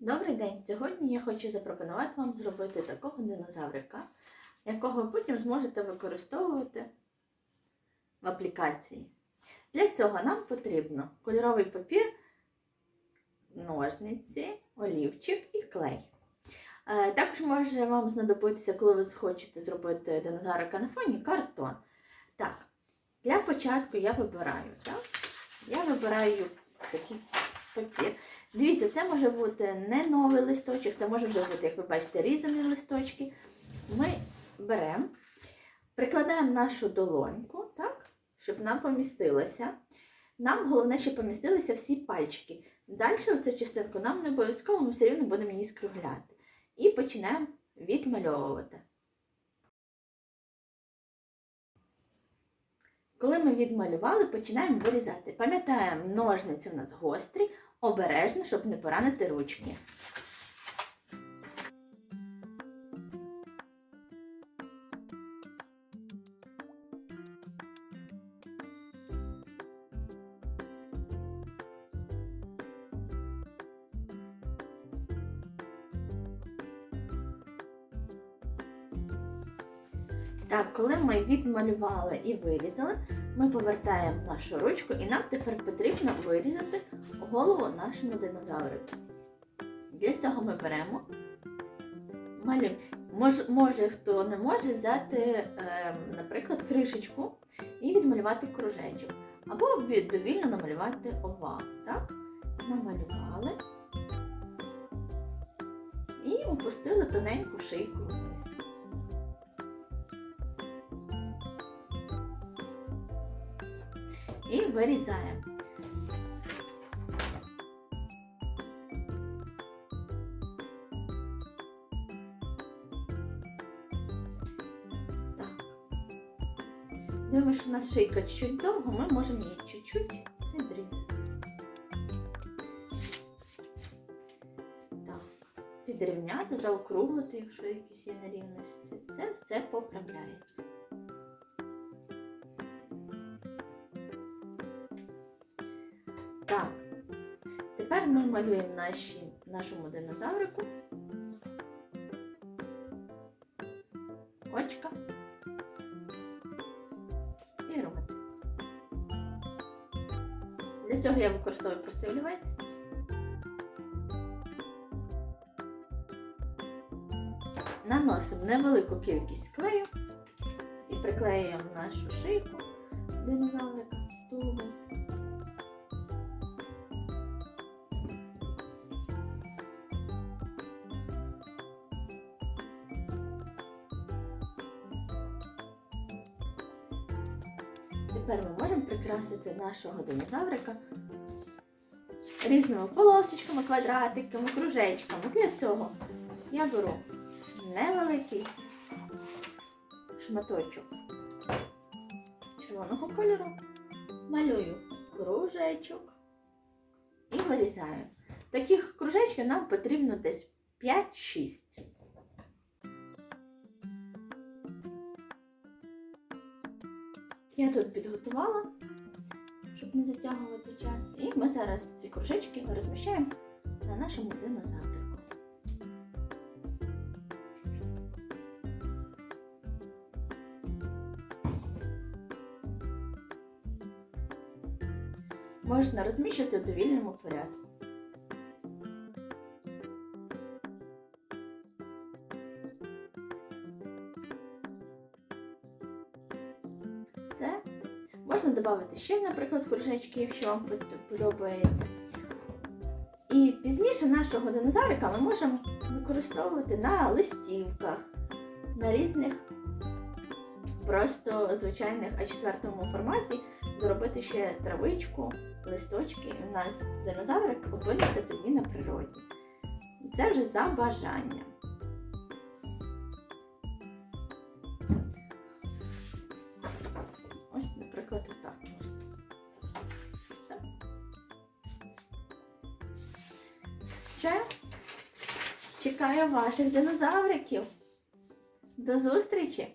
Добрий день! Сьогодні я хочу запропонувати вам зробити такого динозаврика, якого ви потім зможете використовувати в аплікації. Для цього нам потрібно кольоровий папір, ножниці, олівчик і клей. Е, Також може вам знадобитися, коли ви захочете зробити динозаврика на фоні, картон. Так, для початку я вибираю. Так? Я вибираю такий папір. Дивіться, це може бути не новий листочок, це може бути, як ви бачите, різані листочки. Ми беремо, прикладаємо нашу долоньку, так, щоб нам помістилося. Нам головне, щоб помістилися всі пальчики. Далі ось цю частинку нам не обов'язково, ми все рівно будемо її скругляти. І починаємо відмальовувати. Коли ми відмалювали, починаємо вирізати. Пам'ятаємо, ножниці в нас гострі, обережно, щоб не поранити ручки. Так, коли ми відмалювали і вирізали, ми повертаємо нашу ручку і нам тепер потрібно вирізати голову нашому динозаврику. Для цього ми беремо, малюємо. Мож, може, хто не може взяти, е, наприклад, кришечку і відмалювати кружечок. Або довільно намалювати овал. Так? Намалювали і опустили тоненьку шийку вниз. І вирізаємо. Дивимося, що у нас шийка чуть-чуть довго, ми можемо її чуть-чуть відрізати. Так. Підрівняти, заокруглити, якщо якісь є нерівності. Це все поправляється. Тепер ми малюємо наші, нашому динозаврику. Очка. І рот. Для цього я використовую простий олівець. Наносимо невелику кількість клею і приклеюємо нашу шийку динозаврика з Тепер ми можемо прикрасити нашого динозаврика різними полосочками, квадратиками, кружечками. Для цього я беру невеликий шматочок червоного кольору, малюю кружечок і вирізаю. Таких кружечків нам потрібно десь 5-6. Я тут підготувала, щоб не затягувати час. І ми зараз ці кружечки розміщаємо на нашому динозаврику. Можна розміщувати в довільному порядку. Все. Можна додати ще, наприклад, кружечки, якщо вам подобається. І пізніше нашого динозаврика ми можемо використовувати на листівках, на різних просто звичайних А4 форматі, зробити ще травичку, листочки. І у нас динозаврик опиниться тоді на природі. Це вже за бажанням. Чекаю ваших динозавриків. До зустрічі!